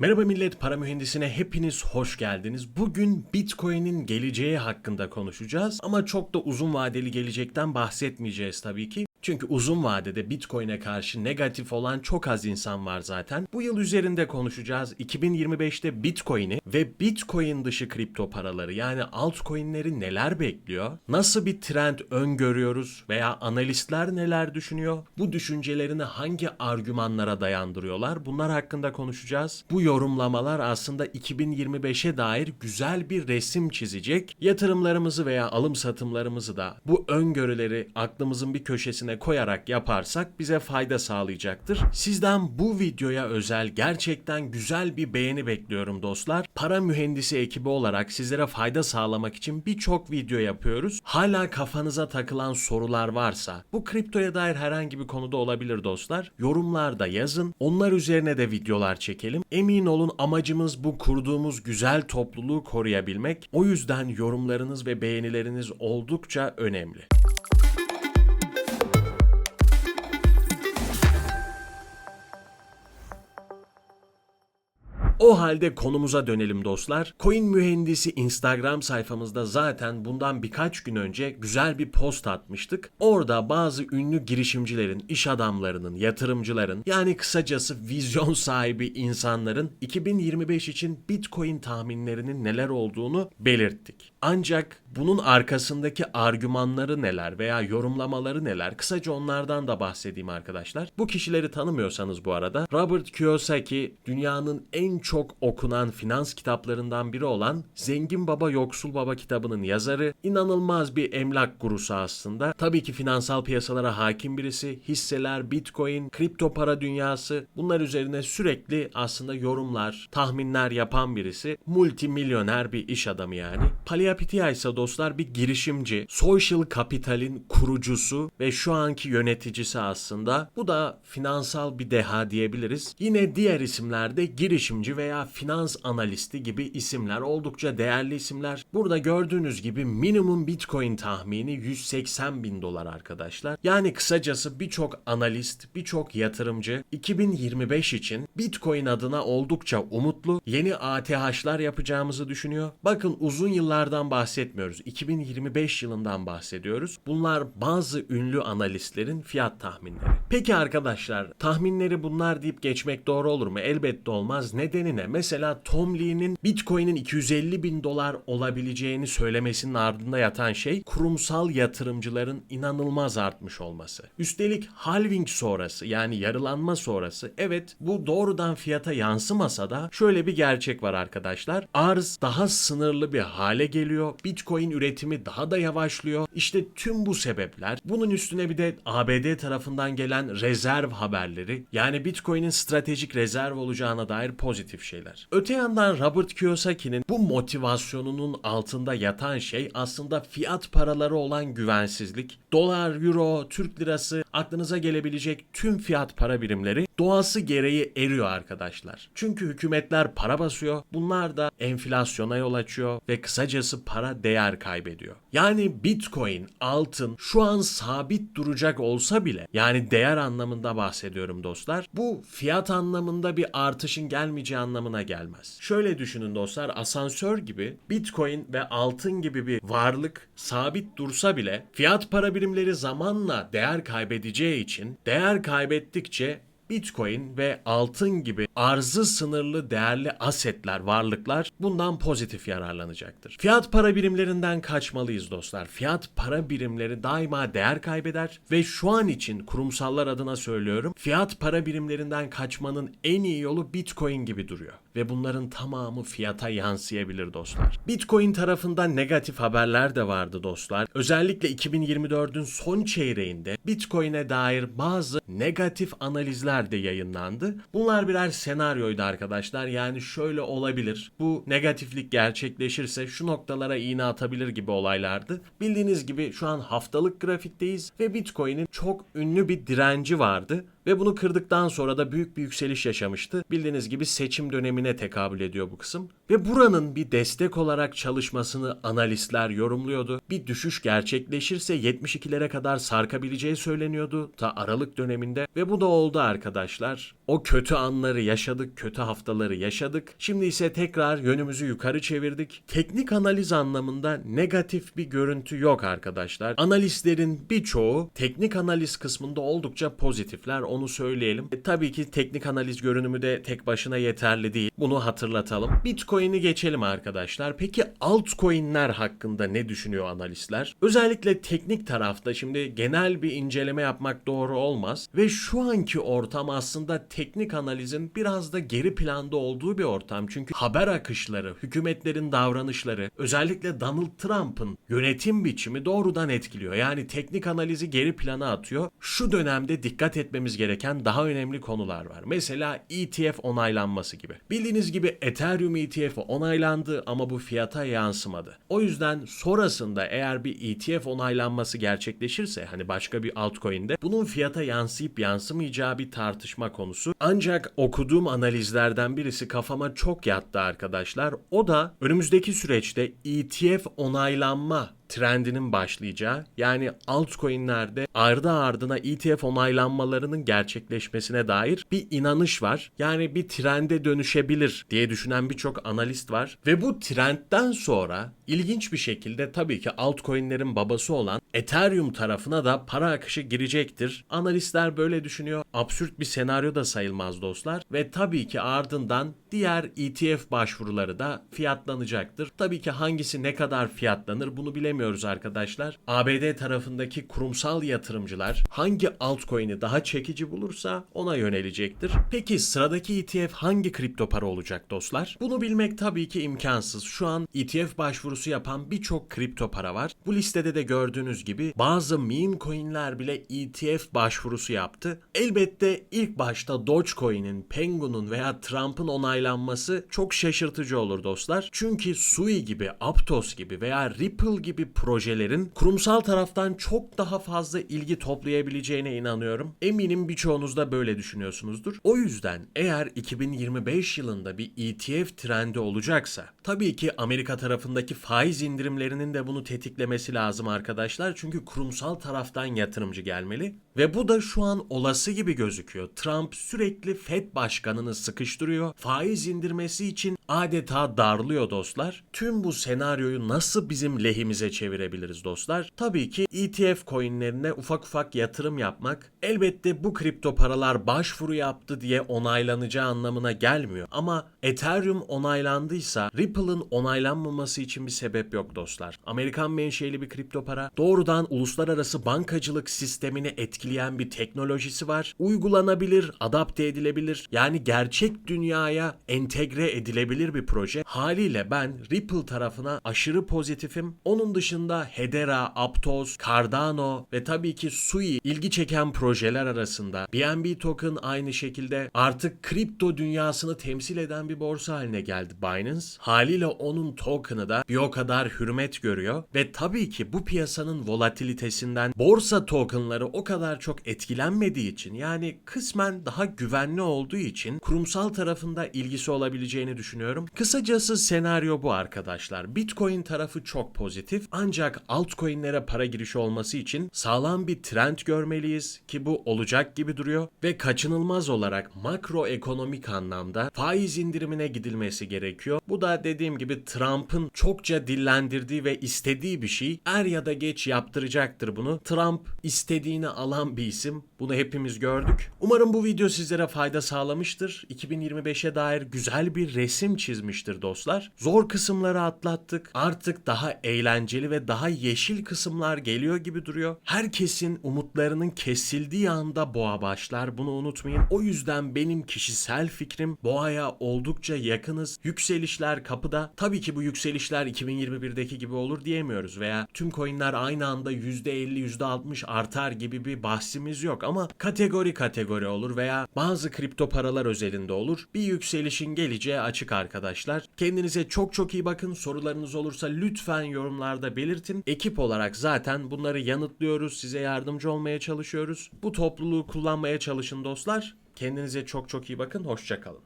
Merhaba millet, para mühendisine hepiniz hoş geldiniz. Bugün Bitcoin'in geleceği hakkında konuşacağız ama çok da uzun vadeli gelecekten bahsetmeyeceğiz tabii ki. Çünkü uzun vadede Bitcoin'e karşı negatif olan çok az insan var zaten. Bu yıl üzerinde konuşacağız. 2025'te Bitcoin'i ve Bitcoin dışı kripto paraları yani altcoin'leri neler bekliyor? Nasıl bir trend öngörüyoruz veya analistler neler düşünüyor? Bu düşüncelerini hangi argümanlara dayandırıyorlar? Bunlar hakkında konuşacağız. Bu yorumlamalar aslında 2025'e dair güzel bir resim çizecek. Yatırımlarımızı veya alım satımlarımızı da bu öngörüleri aklımızın bir köşesine koyarak yaparsak bize fayda sağlayacaktır. Sizden bu videoya özel gerçekten güzel bir beğeni bekliyorum dostlar. Para mühendisi ekibi olarak sizlere fayda sağlamak için birçok video yapıyoruz. Hala kafanıza takılan sorular varsa bu kriptoya dair herhangi bir konuda olabilir dostlar. Yorumlarda yazın. Onlar üzerine de videolar çekelim. Emin olun amacımız bu kurduğumuz güzel topluluğu koruyabilmek. O yüzden yorumlarınız ve beğenileriniz oldukça önemli. O halde konumuza dönelim dostlar. Coin Mühendisi Instagram sayfamızda zaten bundan birkaç gün önce güzel bir post atmıştık. Orada bazı ünlü girişimcilerin, iş adamlarının, yatırımcıların yani kısacası vizyon sahibi insanların 2025 için Bitcoin tahminlerinin neler olduğunu belirttik. Ancak bunun arkasındaki argümanları neler veya yorumlamaları neler? Kısaca onlardan da bahsedeyim arkadaşlar. Bu kişileri tanımıyorsanız bu arada Robert Kiyosaki dünyanın en çok okunan finans kitaplarından biri olan Zengin Baba Yoksul Baba kitabının yazarı. inanılmaz bir emlak gurusu aslında. Tabii ki finansal piyasalara hakim birisi. Hisseler, Bitcoin, kripto para dünyası bunlar üzerine sürekli aslında yorumlar, tahminler yapan birisi. Multimilyoner bir iş adamı yani. Palihapitiya ise dostlar bir girişimci, social kapitalin kurucusu ve şu anki yöneticisi aslında. Bu da finansal bir deha diyebiliriz. Yine diğer isimlerde girişimci veya finans analisti gibi isimler oldukça değerli isimler. Burada gördüğünüz gibi minimum bitcoin tahmini 180 bin dolar arkadaşlar. Yani kısacası birçok analist, birçok yatırımcı 2025 için bitcoin adına oldukça umutlu. Yeni ATH'lar yapacağımızı düşünüyor. Bakın uzun yıllardan bahsetmiyoruz. 2025 yılından bahsediyoruz. Bunlar bazı ünlü analistlerin fiyat tahminleri. Peki arkadaşlar tahminleri bunlar deyip geçmek doğru olur mu? Elbette olmaz. Nedeni ne? Mesela Tom Lee'nin Bitcoin'in 250 bin dolar olabileceğini söylemesinin ardında yatan şey kurumsal yatırımcıların inanılmaz artmış olması. Üstelik halving sonrası yani yarılanma sonrası evet bu doğrudan fiyata yansımasa da şöyle bir gerçek var arkadaşlar. Arz daha sınırlı bir hale geliyor. Bitcoin üretimi daha da yavaşlıyor. İşte tüm bu sebepler bunun üstüne bir de ABD tarafından gelen rezerv haberleri yani Bitcoin'in stratejik rezerv olacağına dair pozitif şeyler. Öte yandan Robert Kiyosaki'nin bu motivasyonunun altında yatan şey aslında fiyat paraları olan güvensizlik. Dolar, euro, Türk lirası aklınıza gelebilecek tüm fiyat para birimleri doğası gereği eriyor arkadaşlar. Çünkü hükümetler para basıyor. Bunlar da enflasyona yol açıyor ve kısacası para değer kaybediyor. Yani Bitcoin, altın şu an sabit duracak olsa bile yani değer anlamında bahsediyorum dostlar. Bu fiyat anlamında bir artışın gelmeyeceği anlamına gelmez. Şöyle düşünün dostlar asansör gibi Bitcoin ve altın gibi bir varlık sabit dursa bile fiyat para birimleri zamanla değer kaybedeceği için değer kaybettikçe Bitcoin ve altın gibi arzı sınırlı değerli asetler, varlıklar bundan pozitif yararlanacaktır. Fiyat para birimlerinden kaçmalıyız dostlar. Fiyat para birimleri daima değer kaybeder ve şu an için kurumsallar adına söylüyorum. Fiyat para birimlerinden kaçmanın en iyi yolu Bitcoin gibi duruyor ve bunların tamamı fiyata yansıyabilir dostlar. Bitcoin tarafından negatif haberler de vardı dostlar. Özellikle 2024'ün son çeyreğinde Bitcoin'e dair bazı negatif analizler de yayınlandı. Bunlar birer senaryoydu arkadaşlar. Yani şöyle olabilir. Bu negatiflik gerçekleşirse şu noktalara iğne atabilir gibi olaylardı. Bildiğiniz gibi şu an haftalık grafikteyiz ve Bitcoin'in çok ünlü bir direnci vardı. Ve bunu kırdıktan sonra da büyük bir yükseliş yaşamıştı. Bildiğiniz gibi seçim dönemine tekabül ediyor bu kısım. Ve buranın bir destek olarak çalışmasını analistler yorumluyordu. Bir düşüş gerçekleşirse 72'lere kadar sarkabileceği söyleniyordu ta Aralık döneminde ve bu da oldu arkadaşlar. O kötü anları yaşadık, kötü haftaları yaşadık. Şimdi ise tekrar yönümüzü yukarı çevirdik. Teknik analiz anlamında negatif bir görüntü yok arkadaşlar. Analistlerin birçoğu teknik analiz kısmında oldukça pozitifler onu söyleyelim. E, tabii ki teknik analiz görünümü de tek başına yeterli değil. Bunu hatırlatalım. Bitcoin'i geçelim arkadaşlar. Peki altcoin'ler hakkında ne düşünüyor analistler? Özellikle teknik tarafta şimdi genel bir inceleme yapmak doğru olmaz ve şu anki ortam aslında teknik analizin biraz da geri planda olduğu bir ortam. Çünkü haber akışları, hükümetlerin davranışları, özellikle Donald Trump'ın yönetim biçimi doğrudan etkiliyor. Yani teknik analizi geri plana atıyor. Şu dönemde dikkat etmemiz gereken daha önemli konular var. Mesela ETF onaylanması gibi. Bildiğiniz gibi Ethereum ETF'i onaylandı ama bu fiyata yansımadı. O yüzden sonrasında eğer bir ETF onaylanması gerçekleşirse hani başka bir altcoin'de bunun fiyata yansıyıp yansımayacağı bir tartışma konusu. Ancak okuduğum analizlerden birisi kafama çok yattı arkadaşlar. O da önümüzdeki süreçte ETF onaylanma trendinin başlayacağı yani altcoin'lerde ardı ardına ETF onaylanmalarının gerçekleşmesine dair bir inanış var. Yani bir trende dönüşebilir diye düşünen birçok analist var ve bu trendten sonra ilginç bir şekilde tabii ki altcoin'lerin babası olan Ethereum tarafına da para akışı girecektir. Analistler böyle düşünüyor. Absürt bir senaryo da sayılmaz dostlar ve tabii ki ardından diğer ETF başvuruları da fiyatlanacaktır. Tabii ki hangisi ne kadar fiyatlanır bunu bilemiyoruz arkadaşlar. ABD tarafındaki kurumsal yatırımcılar hangi altcoin'i daha çekici bulursa ona yönelecektir. Peki sıradaki ETF hangi kripto para olacak dostlar? Bunu bilmek tabii ki imkansız. Şu an ETF başvurusu yapan birçok kripto para var. Bu listede de gördüğünüz gibi bazı meme coin'ler bile ETF başvurusu yaptı. Elbette ilk başta Dogecoin'in, Penguin'un veya Trump'ın onaylanması çok şaşırtıcı olur dostlar. Çünkü Sui gibi, Aptos gibi veya Ripple gibi projelerin kurumsal taraftan çok daha fazla ilgi toplayabileceğine inanıyorum. Eminim birçoğunuz da böyle düşünüyorsunuzdur. O yüzden eğer 2025 yılında bir ETF trendi olacaksa tabii ki Amerika tarafındaki faiz indirimlerinin de bunu tetiklemesi lazım arkadaşlar. Çünkü kurumsal taraftan yatırımcı gelmeli ve bu da şu an olası gibi gözüküyor. Trump sürekli Fed başkanını sıkıştırıyor. Faiz indirmesi için adeta darlıyor dostlar. Tüm bu senaryoyu nasıl bizim lehimize çevirebiliriz dostlar? Tabii ki ETF coinlerine ufak ufak yatırım yapmak elbette bu kripto paralar başvuru yaptı diye onaylanacağı anlamına gelmiyor. Ama Ethereum onaylandıysa Ripple'ın onaylanmaması için bir sebep yok dostlar. Amerikan menşeli bir kripto para doğrudan uluslararası bankacılık sistemini etkileyen bir teknolojisi var. Uygulanabilir, adapte edilebilir. Yani gerçek dünyaya entegre edilebilir bir proje. Haliyle ben Ripple tarafına aşırı pozitifim. Onun dışında Hedera, Aptos, Cardano ve tabii ki Sui ilgi çeken projeler arasında. BNB token aynı şekilde artık kripto dünyasını temsil eden bir borsa haline geldi Binance. Haliyle onun token'ı da bir o kadar hürmet görüyor ve tabii ki bu piyasanın volatilitesinden borsa tokenları o kadar çok etkilenmediği için yani kısmen daha güvenli olduğu için kurumsal tarafında ilgisi olabileceğini düşünüyorum. Kısacası senaryo bu arkadaşlar. Bitcoin tarafı çok pozitif ancak altcoin'lere para girişi olması için sağlam bir trend görmeliyiz ki bu olacak gibi duruyor ve kaçınılmaz olarak makroekonomik anlamda faiz indirimine gidilmesi gerekiyor. Bu da dediğim gibi Trump'ın çokça dillendirdiği ve istediği bir şey. Er ya da geç yaptıracaktır bunu. Trump istediğini alan bir isim. Bunu hepimiz gördük. Umarım bu video sizlere fayda sağlamıştır. 2025'e dair güzel bir resim çizmiştir dostlar. Zor kısımları atlattık. Artık daha eğlenceli ve daha yeşil kısımlar geliyor gibi duruyor. Herkesin umutlarının kesildiği anda boğa başlar. Bunu unutmayın. O yüzden benim kişisel fikrim boğaya oldukça yakınız. Yükselişler kapıda. Tabii ki bu yükselişler 2021'deki gibi olur diyemiyoruz veya tüm coinler aynı anda %50 %60 artar gibi bir bahsimiz yok ama kategori kategori olur veya bazı kripto paralar özelinde olur. Bir yükselişin geleceği açık arkadaşlar. Kendinize çok çok iyi bakın. Sorularınız olursa lütfen yorumlarda belirtin. Ekip olarak zaten bunları yanıtlıyoruz. Size yardımcı olmaya çalışıyoruz. Bu topluluğu kullanmaya çalışın dostlar. Kendinize çok çok iyi bakın. Hoşçakalın.